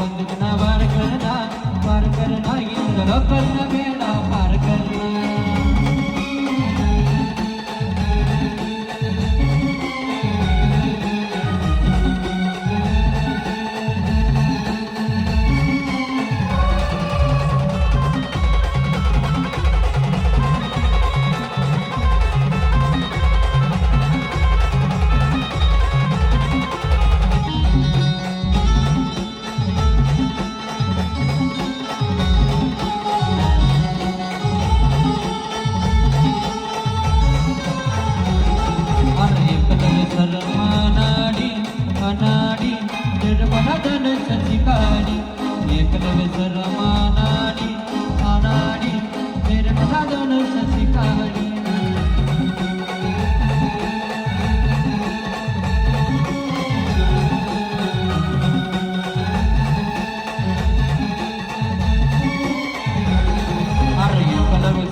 करना बार करना बार करना इंद्र करना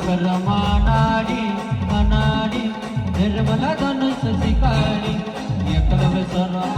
சரமானாடி மனாடி நிர்மல தனுசு சிகாடி எக்கலவு சரமா